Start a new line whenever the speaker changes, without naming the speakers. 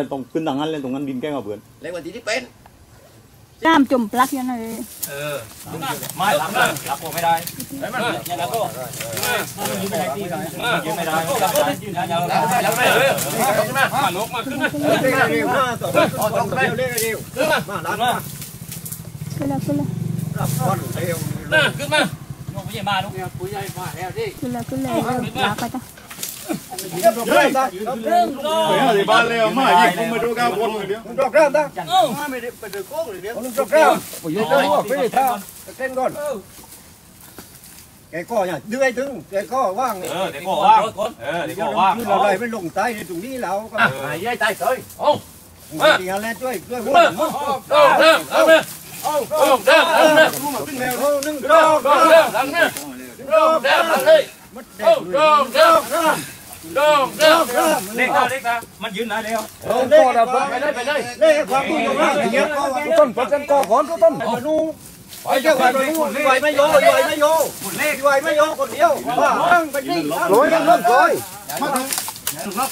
เลยตรงขึ้นทางนั้นเลยตรงนั้นดินแก้งกับเพื่อน
เล็กวันที่ที่เป็น
น้ำจมปลักยังไง
เออไม่หลับเลยหลับผมไม่ได้ไม่มันอย่าหลับก็ยืนไม่ได้ที่ไหนยืนไม่ได้หลับก็ยืนยาวหลับไม่หลับไม่เออขึ้นมามาลุกมาขึ้นมา
ขึ้นมาขึ้นมาขึ้นมา
ขึ้นมา
มาห
ลับ
มา
ขึ้นมาขึ้น
มา
ขึ้นมาขึ้นมาลุก
ใหญ่มาแล้วดิ
ขึ้นมาขึ้น
มา
หลั
บ
ไปจ้ะ ก้เลยเดียวตรงเริ่มผู้ใหญ่ต้องว่าไปเลยท่าเต้นก่อนแกก็เนี่ยดื้อไอ้ถึงแกก็ว่าง
เออเดี๋ยวบอกว่าเออเดี๋ยวบอกว่า
คื เริ่มเริ่
เล็กตาเล็ตามันยืนไหนแล้ว
ต้นก็ดับไปได้ไปได้เล็กความตุ้งอยู่ข้าะต้นปันก็อนต้นไปนู่นไปเจ้าไปนู่นไปไม่โยไปไม่โยเล็นไปม่โยคนเดียวว่าไปนี่ร้อยยังเริ่มร้อยมาถึงรับ